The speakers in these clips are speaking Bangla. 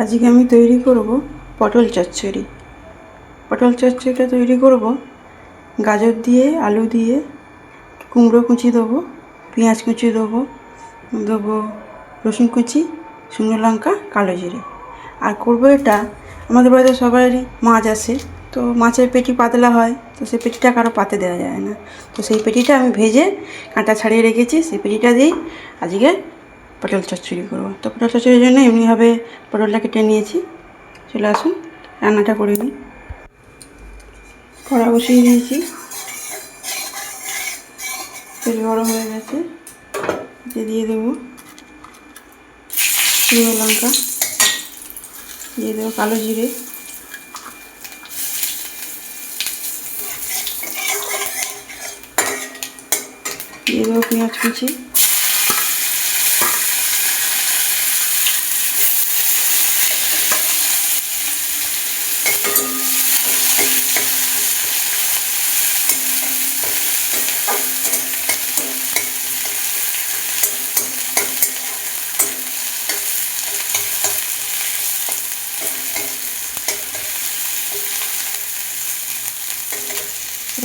আজকে আমি তৈরি করব পটল চচ্চড়ি। পটল চচ্চড়িটা তৈরি করব, গাজর দিয়ে, আলু দিয়ে, কুমড়ো কুচি দেবো, পেঁয়াজ কুচি দেবো দেবো রসুন কুচি, শুকনো লঙ্কা, কালো জিরে। আর করব এটা, আমাদের বাড়িতে সবারই মাছ আসে, তো মাছের পেটি পাতলা হয়, তো সেই পেটিটা কারও পাতে দেওয়া যায় না। তো সেই পেটিটা আমি ভেজে কাঁটা ছাড়িয়ে রেখেছি, সেই পেটিটা দিয়েই আজকে পটল চচ্চড়ি করব। তো পটল চচ্চড়ির জন্য এমনিভাবে পটলটা কেটে নিয়েছি। চলে আসুন, রান্নাটা করে নিই। কড়া বসিয়ে দিয়েছি। তেল গরম হয়ে গেছে। দিয়ে দেবো শুকনো লঙ্কা। দিয়ে দেবো কালো জিরে। দিয়ে দেবো পেঁয়াজ কুচি।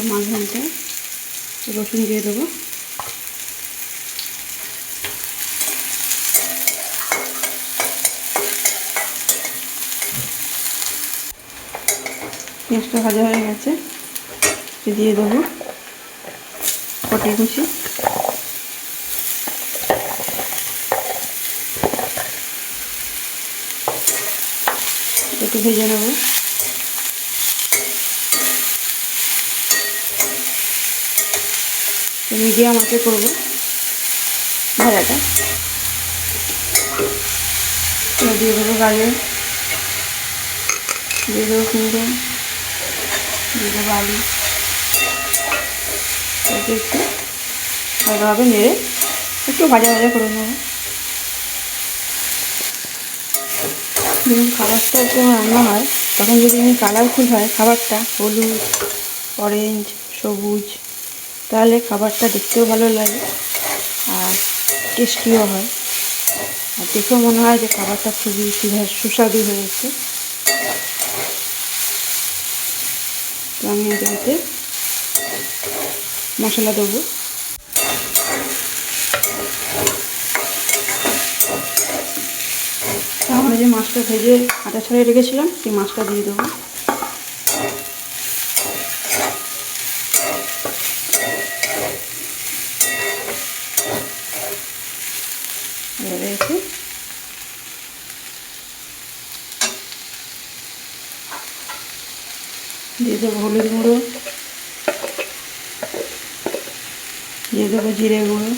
মাছ ভাজতে রসুন দিয়ে দেবো। পেঁয়াজটা ভাজা হয়ে গেছে দিয়ে দেবো পটল কুচি। একটু ভেজে নেব। মিডিয়াম আঁচে করব। এবার দিয়ে দেবো গাজর। দিয়ে দেবো কুমড়ো। দিয়ে দেবো আলু। একটু ভালোভাবে নেড়ে একটু ভাজা ভাজা করে নেব। যখন খাবারটা একটু রান্না হয়, তখন যদি আমি কালারফুল হয়, খাবারটা হলুদ অরেঞ্জ সবুজ তাহলে খাবারটা দেখতেও ভালো লাগে আর টেস্টিও হয়। আর দেখেও মনে হয় যে খাবারটা খুবই সুস্বাদু হয়েছে। তো আমি এটাতে মশলা দেবো। আমরা যে মাছটা ভেজে কাঁটা ছাড়িয়ে রেখেছিলাম, সেই মাছটা দিয়ে দেবো এবারে একটু দিয়ে দেবো হলুদ গুঁড়ো। দিয়ে দেবো জিরে গুঁড়ো।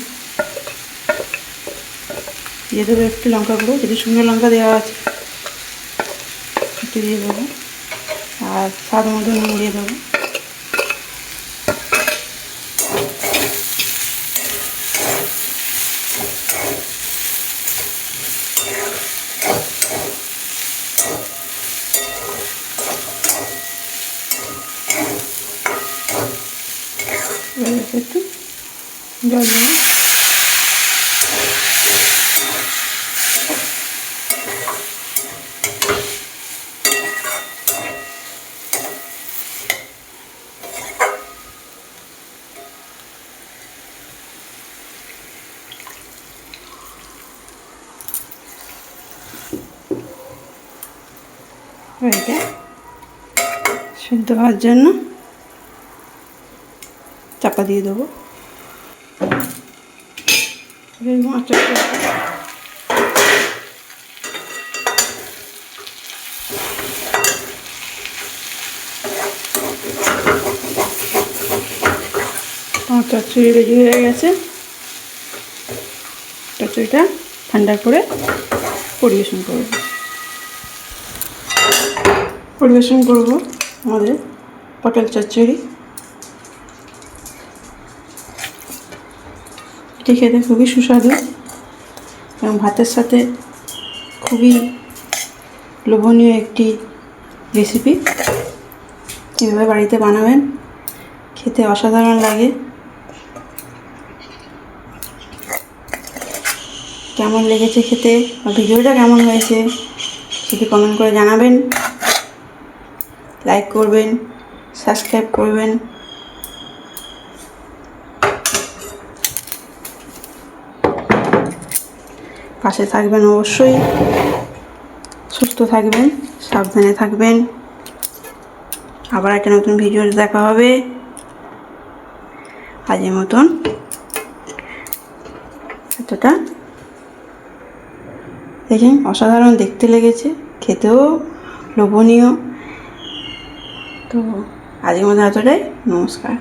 দিয়ে দেবো একটু লঙ্কা গুঁড়ো, যদি শুকনো লঙ্কা দেওয়া আছে, একটু দিয়ে দেবো। আর স্বাদ মতো নুন দিয়ে দেবো। এতে একটু? জল এটা সিদ্ধ হওয়ার জন্য চাপা দিয়ে দেবো। মাছটা আমার রেডি হয়ে গেছে। চচ্চড়িটা ঠান্ডা করে পরিবেশন করব। পরিবেশন করব আমাদের পটল চচ্চড়ি। এটি খেতে খুবই সুস্বাদু এবং ভাতের সাথে খুবই লোভনীয় একটি রেসিপি এভাবে বাড়িতে বানাবেন, খেতে অসাধারণ লাগে। কেমন লেগেছে খেতে বা ভিডিওটা কেমন হয়েছে সেটি কমেন্ট করে জানাবেন। লাইক করবেন সাবস্ক্রাইব করবেন। পাশে থাকবেন অবশ্যই। সুস্থ থাকবেন, সাবধানে থাকবেন। আবার একটা নতুন ভিডিও দেখা হবে। আজের মতন এতটা। দেখেন, অসাধারণ দেখতে লেগেছে, খেতেও লোভনীয়। তো আজকের মতো এতটাই, নমস্কার।